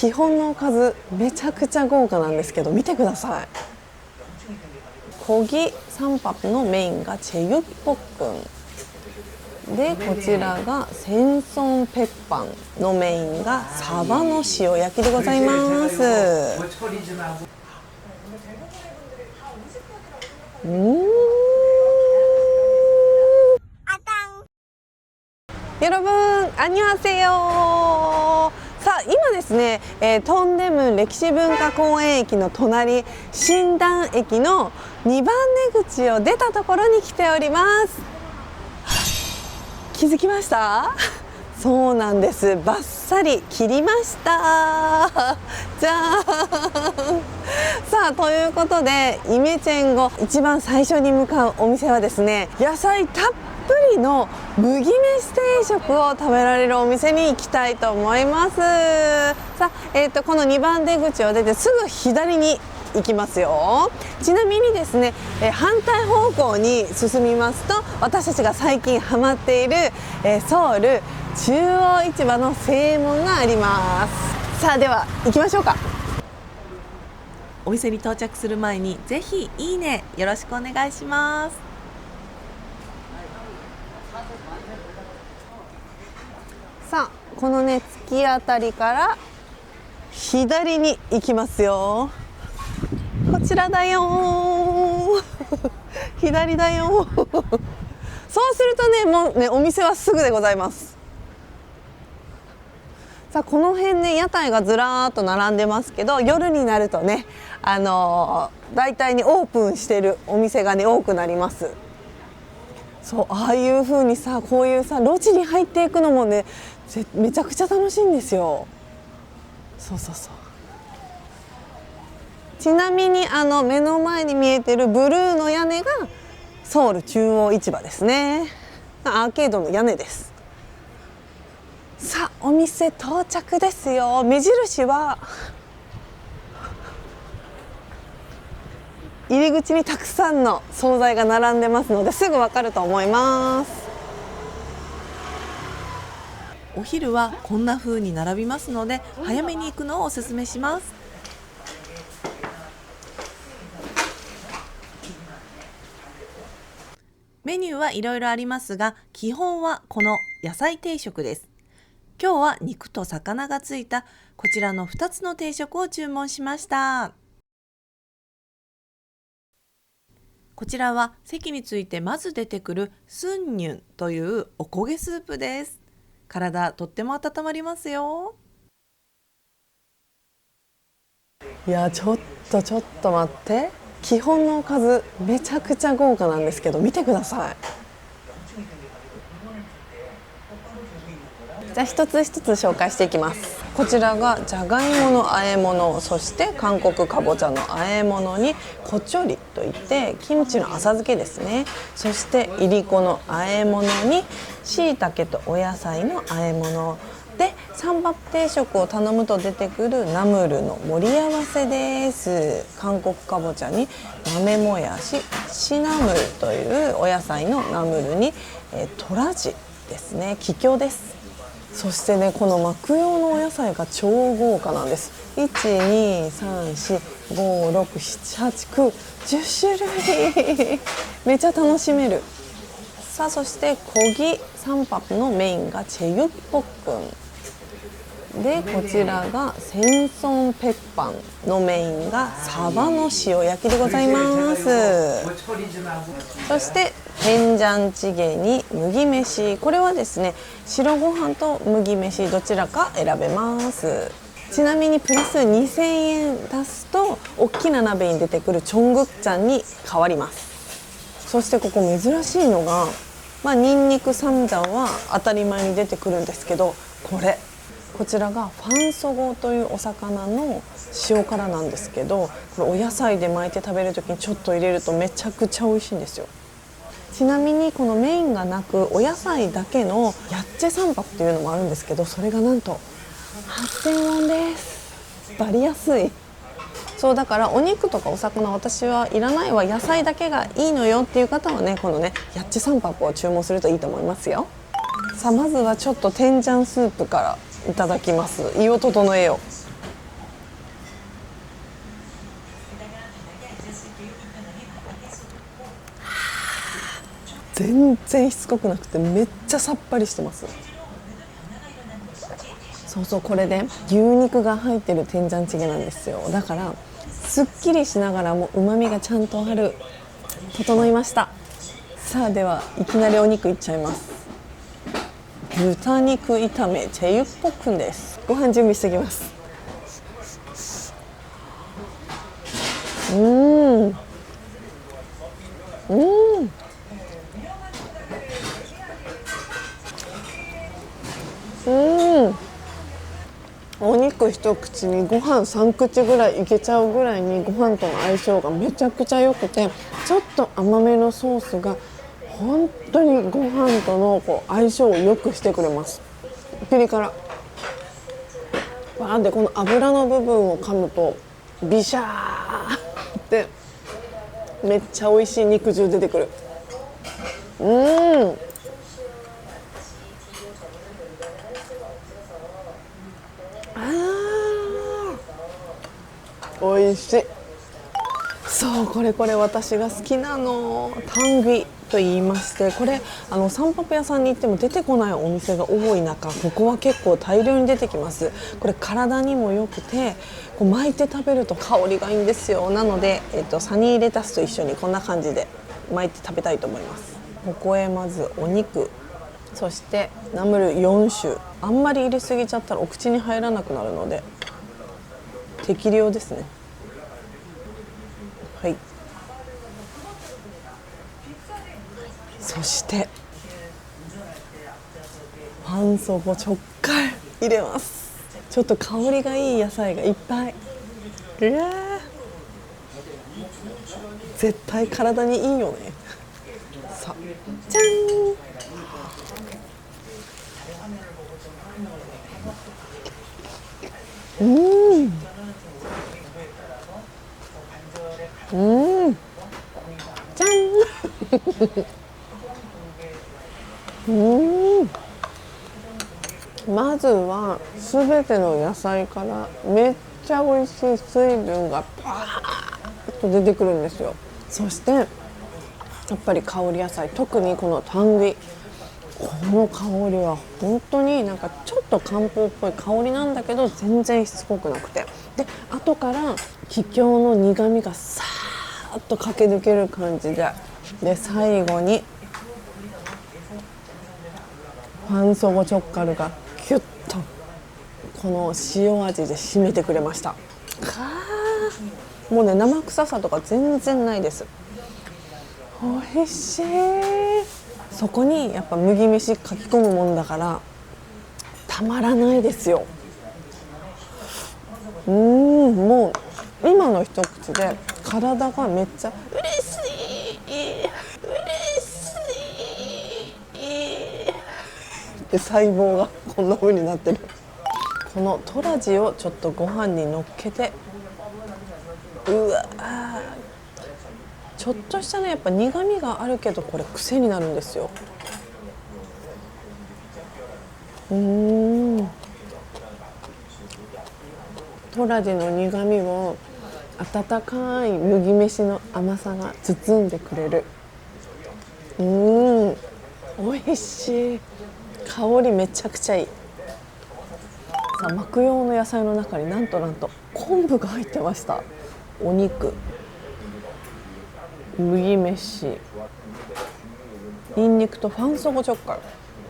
基本のおかずめちゃくちゃ豪華なんですけど見てくださいコギサンパプのメインがチェユッポックンでこちらがセンソンペッパンのメインがサバの塩焼きでございますうーん 여러분 안녕하세요. 今ですね、えー、トンデムン歴史文化公園駅の隣新丹駅の2番出口を出たところに来ております。気づきました？そうなんです。バッサリ切りました。じゃーさあということでイメチェン後一番最初に向かうお店はですね野菜たっぷりの麦飯定食を食べられるお店に行きたいと思います。さあ、えーと、この2番出口を出てすぐ左に行きますよ。ちなみにですね、え反対方向に進みますと私たちが最近ハマっている、えソウル中央市場の正門があります。さあでは行きましょうか。お店に到着する前にぜひいいねよろしくお願いしますさあこのね突き当たりから左に行きますよ。こちらだよ。左だよ。そうするとねもうねお店はすぐでございます。さあこの辺ね屋台がずらーっと並んでますけど夜になるとねあのー、大体にオープンしてるお店がね多くなります。そうああいう風にさこういうさ路地に入っていくのもねめちゃくちゃ楽しいんですよ。そうそうそう。ちなみにあの目の前に見えてるブルーの屋根がソウル中央市場ですね。アーケードの屋根です。さあお店到着ですよ。目印は入り口にたくさんの惣菜が並んでますのですぐわかると思います。お昼はこんな風に並びますので早めに行くのをおすすめします。メニューはいろいろありますが基本はこの野菜定食です。今日は肉と魚がついたこちらの2つの定食を注文しました。こちらは席についてまず出てくるスンニュンというおこげスープです。体とっても温まりますよ。いやちょっとちょっと待って。基本のおかずめちゃくちゃ豪華なんですけど見てください。じゃあ一つ一つ紹介していきます。こちらがじゃがいもの和え物そして韓国かぼちゃの和え物にコチョリといってキムチの浅漬けですね。そしていりこの和え物にしいたけとお野菜の和え物。で三幕定食を頼むと出てくるナムルの盛り合わせです。韓国かぼちゃに豆もやしシナムルというお野菜のナムルに、えトラジですね。桔梗です。そしてねこの膜用のお野菜が超豪華なんです。12345678910種類。めっちゃ楽しめる。さあそしてコギサンパプのメインがチェユッポックンでこちらがセンソンペッパンのメインがサバの塩焼きでございます。そして天ジャンチゲに麦飯。これはですね白ご飯と麦飯どちらか選べます。ちなみにプラス2000円足すと大きな鍋に出てくるチョングッチャンに変わります。そしてここ珍しいのがまあニンニクサムジャンは当たり前に出てくるんですけどこれ。こちらがファンソゴというお魚の塩辛なんですけどこれお野菜で巻いて食べる時にちょっと入れるとめちゃくちゃ美味しいんですよ。ちなみにこのメインがなくお野菜だけのヤッチェサンパっていうのもあるんですけどそれがなんと8000ウォンです。バリ安い。そうだからお肉とかお魚私はいらないわ野菜だけがいいのよっていう方はねこのねヤッチサンパップを注文するといいと思いますよ。さあまずはちょっと天ジャンスープからいただきます。胃を整えよ全然しつこくなくてめっちゃさっぱりしてます。そうそうこれで牛肉が入ってる天山チゲなんですよ。だからすっきりしながらもうまみがちゃんとある。整いました。さあではいきなりお肉いっちゃいます。豚肉炒めチェユッポックンです。ご飯準備してきます。うん。うん。うん。お肉一口にご飯3口ぐらいいけちゃうぐらいにご飯との相性がめちゃくちゃ良くてちょっと甘めのソースが本当にご飯とのこう相性を良くしてくれます。ピリ辛わーでこの油の部分を噛むとビシャーってめっちゃ美味しい肉汁出てくる。うん。美味しい。そうこれこれ私が好きなの。タンギと言いましてこれあのサンパプ屋さんに行っても出てこないお店が多い中ここは結構大量に出てきます。これ体にも良くてこう巻いて食べると香りがいいんですよ。なので、えっと、サニーレタスと一緒にこんな感じで巻いて食べたいと思います。ここへまずお肉。そしてナムル4種。あんまり入れすぎちゃったらお口に入らなくなるので適量ですね。はい。そしてファンソボ直回入れます。ちょっと香りがいい野菜がいっぱい。うわ絶対体にいいよね。さじゃんうん。うんじゃん。うん。まずは全ての野菜からめっちゃ美味しい水分がパーッと出てくるんですよ。そしてやっぱり香り野菜特にこのタンギこの香りは本当になんかちょっと漢方っぽい香りなんだけど全然しつこくなくて。で後から桔梗の苦みがさーっと駆け抜ける感じでで最後にファンソゴチョッカルがキュッとこの塩味で締めてくれました。はもうね生臭さとか全然ないです。美味しい。そこにやっぱ麦飯かき込むもんだからたまらないですよ。うんもう今の一口で体がめっちゃ嬉しい嬉しいで細胞がこんな風になってる。このトラジをちょっとご飯に乗っけて。うわちょっとしたねやっぱ苦みがあるけどこれ癖になるんですよ。うん。トラジの苦みを温かい麦飯の甘さが包んでくれる。うん。美味しい。香りめちゃくちゃいい。さあ巻く用の野菜の中になんとなんと昆布が入ってました。お肉。麦飯。ニンニクとファンソゴチョッカル。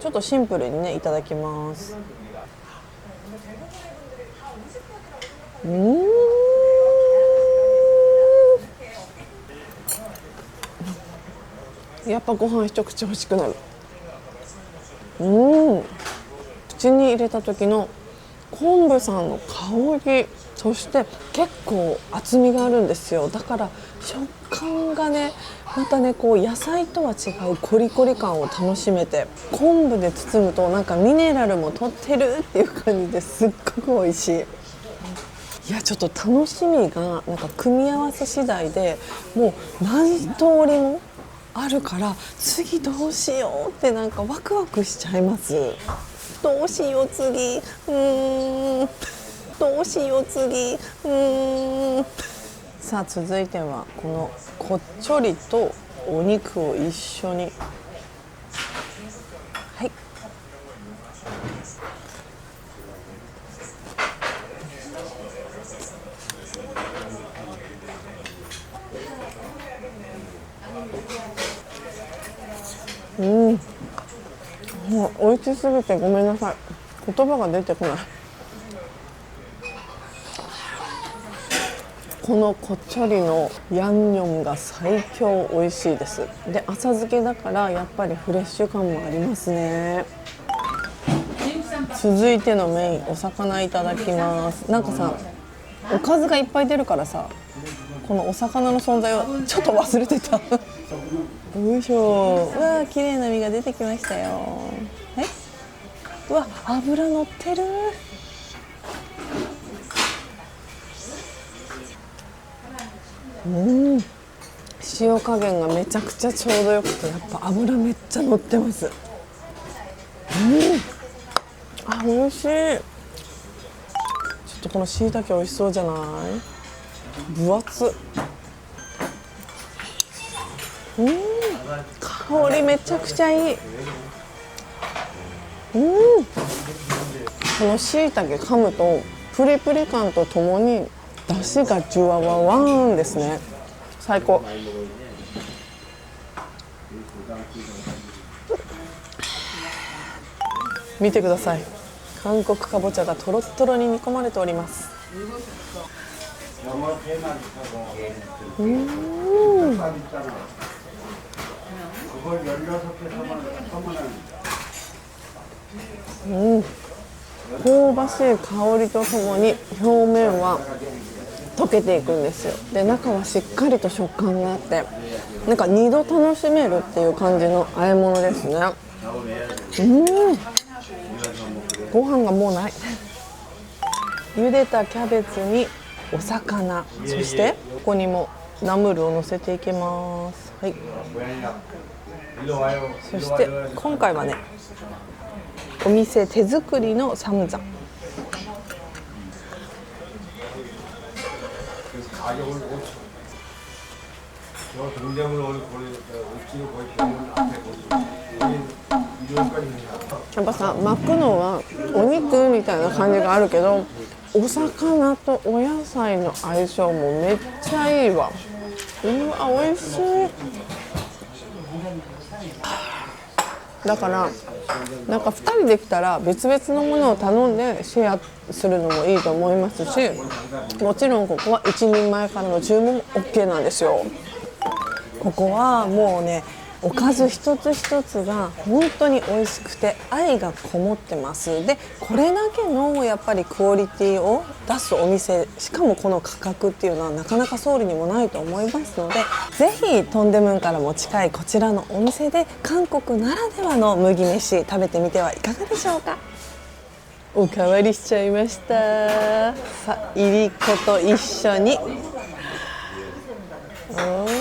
ちょっとシンプルにねいただきます。うん。やっぱご飯一口欲しくなる。うん口に入れた時の昆布さんの香り。そして結構厚みがあるんですよ。だから食感がねまたねこう野菜とは違うコリコリ感を楽しめて昆布で包むとなんかミネラルも取ってるっていう感じですっごく美味しい。いやちょっと楽しみがなんか組み合わせ次第でもう何通りもあるから次どうしようってなんかワクワクしちゃいます。どうしよう次。うーん。どうしよう次。うーん。さあ続いてはこのこっちょりとお肉を一緒にうん。もう美味しすぎてごめんなさい。言葉が出てこない。このこっちょりのヤンニョムが最強美味しいです。で浅漬けだからやっぱりフレッシュ感もありますね。続いてのメインお魚いただきます。なんかさおかずがいっぱい出るからさこのお魚の存在をちょっと忘れてた。よいしょう。わー綺麗な身が出てきましたよ。え？うわ油乗ってる。うん。塩加減がめちゃくちゃちょうどよくてやっぱ油めっちゃ乗ってます。うん。あ美味しい。ちょっとこのしいたけ美味しそうじゃない？分厚。っうん香りめちゃくちゃいい。うん。このしいたけ噛むとプリプリ感とともに出汁がジュワワワーンですね。最高。見てください。韓国かぼちゃがとろっとろに煮込まれております。うん。うん。香ばしい香りとともに表面は溶けていくんですよ。で中はしっかりと食感があってなんか2度楽しめるっていう感じの和え物ですね。うん。ご飯がもうない。茹でたキャベツにお魚。そしてここにもナムルを乗せていきますはい、そして今回はねお店手作りのサムザンやっぱさ巻くのはお肉みたいな感じがあるけどお魚とお野菜の相性もめっちゃいいわ。うわ美味しい。だからなんか2人できたら別々のものを頼んでシェアするのもいいと思いますしもちろんここは1人前からの注文も OK なんですよ。ここはもうねおかず一つ一つが本当に美味しくて愛がこもってます。でこれだけのやっぱりクオリティを出すお店しかもこの価格っていうのはなかなかソウルにもないと思いますのでぜひトンデムンからも近いこちらのお店で韓国ならではの麦飯食べてみてはいかがでしょうか。おかわりしちゃいました。さあいりこと一緒に。おー